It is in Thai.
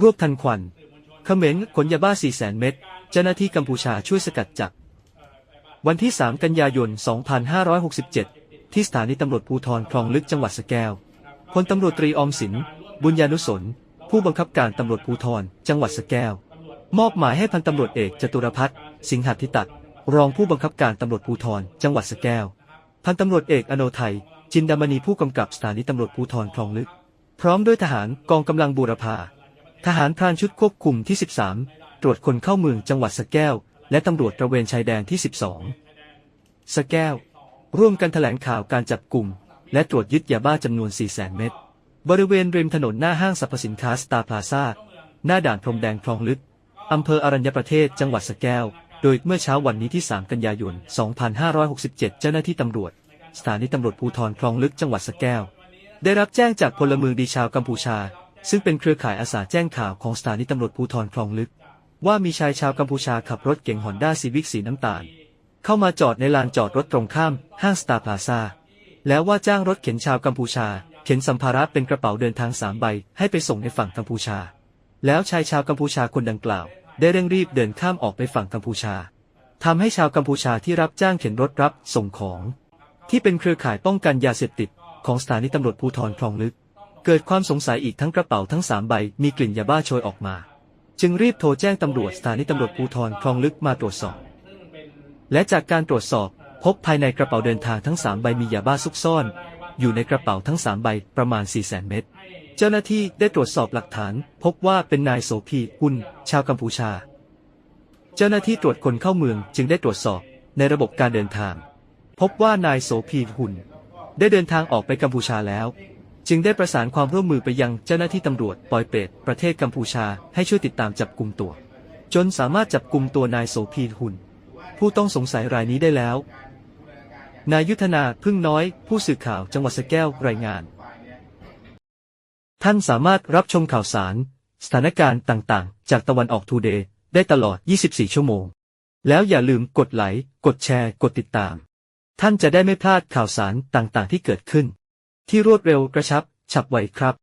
รวบทันควันเขมรขนยาบ้า4 0 0 0 0 0 เม็ด เจ้าหน้าที่กัมพูชาช่วยสกัดจับ วันที่ 3 กันยายน 2567 ที่สถานีตำรวจภูธรคลองลึกจังหวัดสแก้วพลตำรวจตรีอมสิน บุญญานุสน ผู้บังคับการตำรวจภูธร จังหวัดสแก้วมอบหมายให้พันตำรวจเอกจตุรพัฒน์สิงหทิตัดรองผู้บังคับการตำรวจภูธร จังหวัดสแก้วพันตำรวจเอกอโนไทย จินดามณีผู้กำกับสถานีตำรวจภูธรคลองลึก พร้อมด้วยทหารกองกำลังบูรพา ทหารพรานชุดควบคุมที่ 13 ตรวจคนเข้าเมืองจังหวัดสแก้ว และตำรวจตระเวนชายแดนที่ 12 สแก้ว ร่วมกันแถลงข่าวการจับกลุ่ม และตรวจยึดยาบ้าจำนวน 400,000 เม็ด บริเวณริมถนนหน้าห้างสรรพสินค้าสตาร์พลาซาหน้าด่านพรมแดงคลองลึก อำเภออรัญญประเทศจังหวัดสแก้ว โดยเมื่อเช้าวันนี้ที่ 3 กันยายน 2567 เจ้าหน้าที่ตำรวจ สถานีตำรวจภูธรคลองลึกจังหวัดสแก้ว ได้รับแจ้งจากพลเมืองดีชาวกัมพูชา ซึ่งเป็นเครือข่ายอาสาแจ้งข่าวของสถานีตำรวจภูธรคลองลึก ว่ามีชายชาวกัมพูชาขับรถเก๋งฮอนด้าซีวิกสีน้ำตาล เข้ามาจอดในลานจอดรถตรงข้ามห้างสตาร์พลาซาแล้วว่าจ้างรถเข็นชาวกัมพูชา เข็นสัมภาระเป็นกระเป๋าเดินทางสามใบ ให้ไปส่งในฝั่งกัมพูชา แล้วชายชาวกัมพูชาคนดังกล่าว ได้เร่งรีบเดินข้ามออกไปฝั่งกัมพูชาทำให้ชาวกัมพูชาที่รับจ้างเข็นรถรับส่งของ ที่เป็นเครือข่ายป้องกันยาเสพติดของสถานีตำรวจภูธรคลองลึก เกิดความสงสัยอีกทั้งกระเป๋าทั้งสามใบมีกลิ่นยาบ้าโชยออกมา จึงรีบโทรแจ้งตำรวจสถานีตำรวจภูธรคลองลึกมาตรวจสอบ และจากการตรวจสอบพบภายในกระเป๋าเดินทางทั้งสามใบมียาบ้าซุกซ่อน อยู่ในกระเป๋าทั้งสามใบประมาณ 4 0 0 0 0 เม็ดเจ้าหน้าที่ได้ตรวจสอบหลักฐาน พบว่าเป็นนายโสพีอุนชาวกัมพูชา เจ้าหน้าที่ตรวจคนเข้าเมืองจึงได้ตรวจสอบในระบบการเดินทาง พบว่านายโสพีหุนได้เดินทางออกไปกัมพูชาแล้ว จึงได้ประสานความร่วมมือไปยังเจ้าหน้าที่ตำรวจปอยเปตประเทศกัมพูชาให้ช่วยติดตามจับกลุ่มตัว จนสามารถจับกลุ่มตัวนายโสพีหุน ผู้ต้องสงสัยรายนี้ได้แล้ว นายยุทธนาพึ่งน้อย ผู้สื่อข่าวจังหวัดสะแก้วรายงาน ท่านสามารถรับชมข่าวสาร สถานการณ์ต่างๆ จากตะวันออกทูเดย์ได้ตลอด 24 ชั่วโมง แล้วอย่าลืมกดไลค์กดแชร์ กดติดตาม ท่านจะได้ไม่พลาดข่าวสารต่างๆ ที่เกิดขึ้น ที่รวดเร็วกระชับ ฉับไวครับ